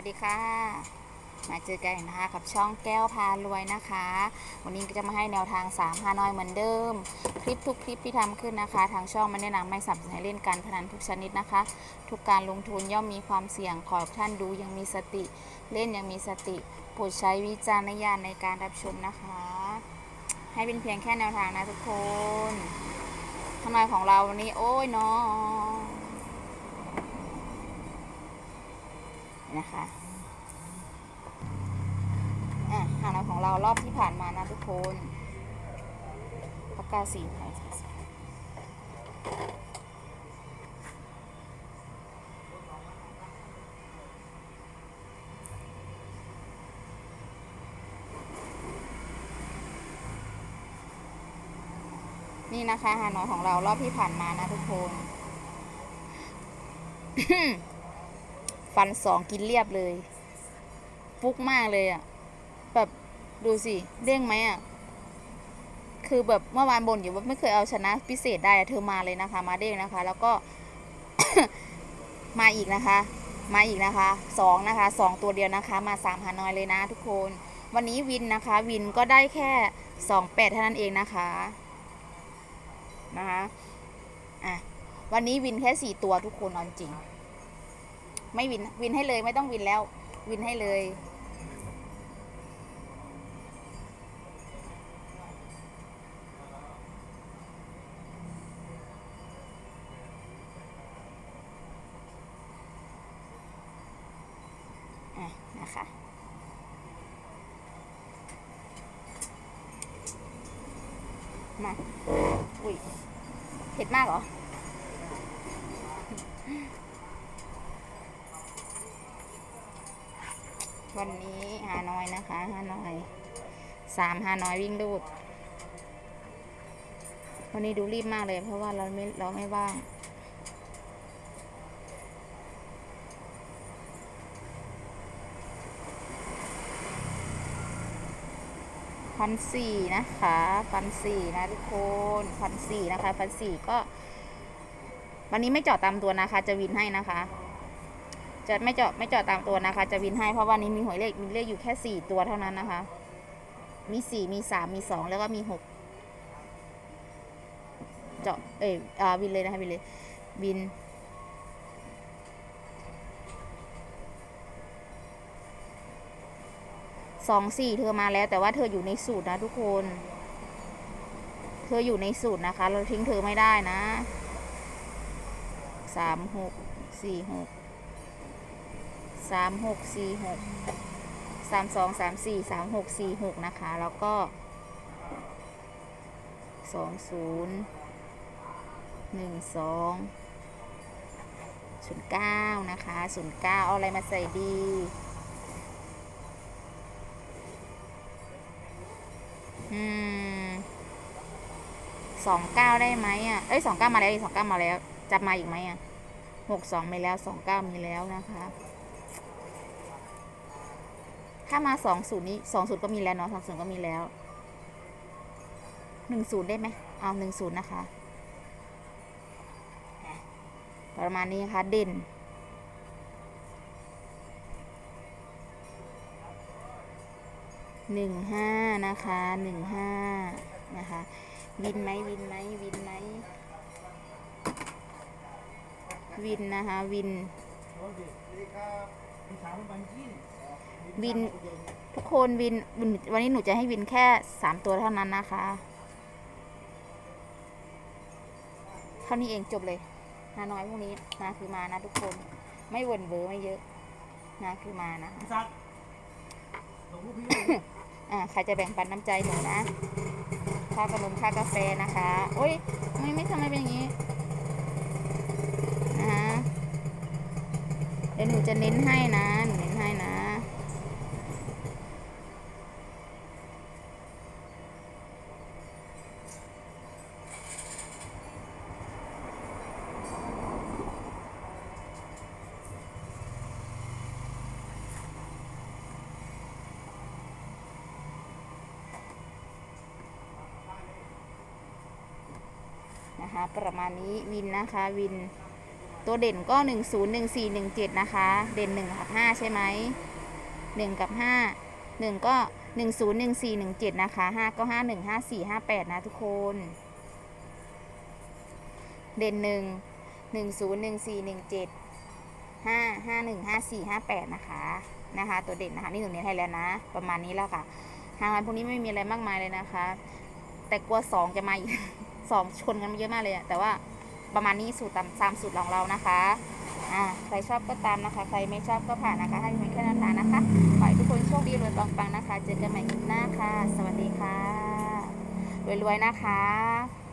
วัสดีค่ะ มาเจอกันนะคะกับช่องแก้วพารวยนะคะ วันนี้ก็จะมาให้แนวทาง3ฮานอยเหมือนเดิม คลิปทุกคลิปที่ทำขึ้นนะคะ ทางช่องไม่แนะนำไม่สับสนให้เล่นการพนันทุกชนิดนะคะ ทุกการลงทุนย่อมมีความเสี่ยงขอท่านดูยังมีสติ เล่นยังมีสติโปรดใช้วิจารณญาณในการรับชมนะคะ ให้เป็นเพียงแค่แนวทางนะทุกคนทำนายของเราวันนี้โอ้ยเนาะ นะคะอะหางนอยของเรารอบที่ผ่านมานะทุกคนปากกาสีไทยนี่นะคะฮานอยของเรารอบที่ผ่านมานะทุกคน ฟันสองกินเรียบเลย ฟุกมากเลยอะ่ะ แบบดูสิเด้งไหมอะ่ะ คือแบบเมื่อวานบนอยู่ว่าไม่เคยเอาชนะพิเศษได้เธอมาเลยนะคะ มาเด้งนะคะ แล้วก็ มาอีกนะคะ มาอีกนะคะสองนะคะสองตัวเดียวนะคะ มาสามฮานอยเลยนะทุกคน วันนี้วินนะคะ วินก็ได้แค่สองแปดเท่านั้นเองนะคะนะคะอะวันนี้วินแค่สี่ตัวทุกคนเอาจริง ไม่วินวินให้เลยไม่ต้องวินแล้ว วินให้เลยอะนะคะมา อุ้ยเผ็ดมากเหรอ วันนี้ฮานอยนะคะฮานอยสามฮานอยวิ่งดูด วันนี้ดูรีบมากเลย เพราะว่าเราไม่เราไม่ว่างพันสี่นะคะพันสี่นะทุกคนพันสี่นะคะพันสี่ก็ วันนี้ไม่จาะตามตัวนะคะ จะวินให้นะคะ จะไม่เจาะไม่เจาะตามตัวนะคะ จะวินให้เพราะวันนี้มีหวยเลขมีเลขอยู่แค่สี่ตัวเท่านั้นนะคะ มีสี่มีสามมีสองแล้วก็มีหกเจาะเอยอ่าวินเลยนะคะวินเลยวินสองสี่เธอมาแล้วแต่ว่าเธออยู่ในสูตรนะทุกคน เธออยู่ในสูตรนะคะ เราทิ้งเธอไม่ได้นะสามหกสี่หก สามหกสี่หกสามสองสามสี่สามหกสี่หกนะคะ แล้วก็สองศูนย์หนึ่งสองศูนย์เก้านะคะศูนย์เก้าเอาอะไรมาใส่ดีอืมสองเก้าได้ไหมอะ เอ้ยสองเก้ามาแล้วสองเก้ามาแล้วจะมาอีกไหมอะหกสองมีแล้วสองเก้ามีแล้วนะคะ ถ้ามาสองศูนย์นี้สองศูนย์ก็มีแล้วเนาะสองศูนย์ก็มีแล้วหนึ่งศูนย์ได้ไหมเอาหนึ่งศูนย์นะคะ ประมาณนี้นะคะเด่น หนึ่งห้านะคะหนึ่งห้านะคะ วินไหมวินไหมวินไหมวินนะคะ วิน วินทุกคนวินวินวันนี้หนูจะให้วินแค่สามตัวเท่านั้นนะคะ เท่านี้เองจบเลยนาน้อยพวกนี้นะคือมานะทุกคนไม่วนเบอร์ไม่เยอะนะคือมานะซักหลวงพ่อพี่อ่าใครจะแบ่งปันน้ำใจหนูนะค่าขนมค่ากาแฟนะคะโอ้ยไม่ไม่ทำไมเป็นอย่างนี้นะคะเดี๋ยวหนูจะเน้นให้นะหนูเน้นให้นะ นะคะ ประมาณนี้วินนะคะวิน ตัวเด่นก็ 1 0 1 4 1 7 นะคะ เด่น 1 กับ 5 ใช่ไหม1 กับ 5 1 ก็ 1 0 1 4 1 7 นะคะ 5 ก็ 5 1 5 4 5 8 นะทุกคน เด่น 1 1 0 1 4 1 7ห้าห้าหนึ่งห้าสี่ห้าแปดนะคะ นะคะ ตัวเด่นนะคะ นี่หนูเน้นให้แล้วนะ ประมาณนี้แล้วค่ะทางร้านพวกนี้ไม่มีอะไรมากมายเลยนะคะ แต่กลัวสองจะมาอีก สองชนกันเยอะมากเลยอะแต่ว่าประมาณนี้สูตรตามตามสูตรของเรานะคะอ่าใครชอบก็ตามนะคะ ใครไม่ชอบก็ผ่านนะคะให้มีแค่นั้นนะคะขอให้ทุกคนโชคดีรวยปังๆนะคะ เจอกันใหม่คลิปหน้าค่ะ สวัสดีค่ะรวยๆนะคะ